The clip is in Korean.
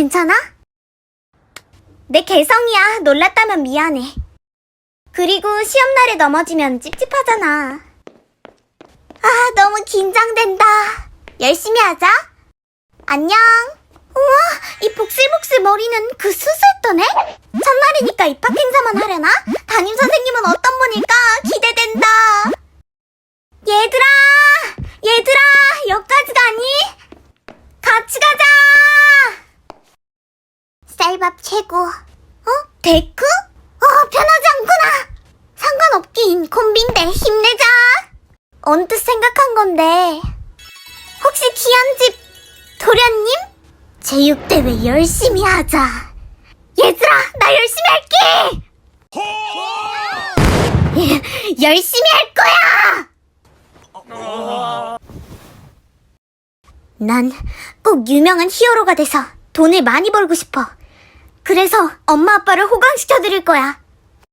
괜찮아? 내 개성이야. 놀랐다면 미안해. 그리고 시험날에 넘어지면 찝찝하잖아. 아, 너무 긴장된다. 열심히 하자. 안녕. 우와, 이 복슬복슬 머리는 그 애? 첫날이니까 입학 행사만 하려나? 담임 선생님은 어떤 분일까? 기대된다. 얘들아! 얘들아! 여기까지 가니? 같이 가자! 쌀밥 최고. 어? 데크? 어, 편하지 않구나. 상관없긴 콤비인데 힘내자. 언뜻 생각한 건데. 혹시 귀한집 도련님? 제육대회 열심히 하자. 얘들아, 나 열심히 할게! 예, 열심히 할 거야! 난 꼭 유명한 히어로가 돼서 돈을 많이 벌고 싶어. 그래서 엄마 아빠를 호강시켜 드릴 거야.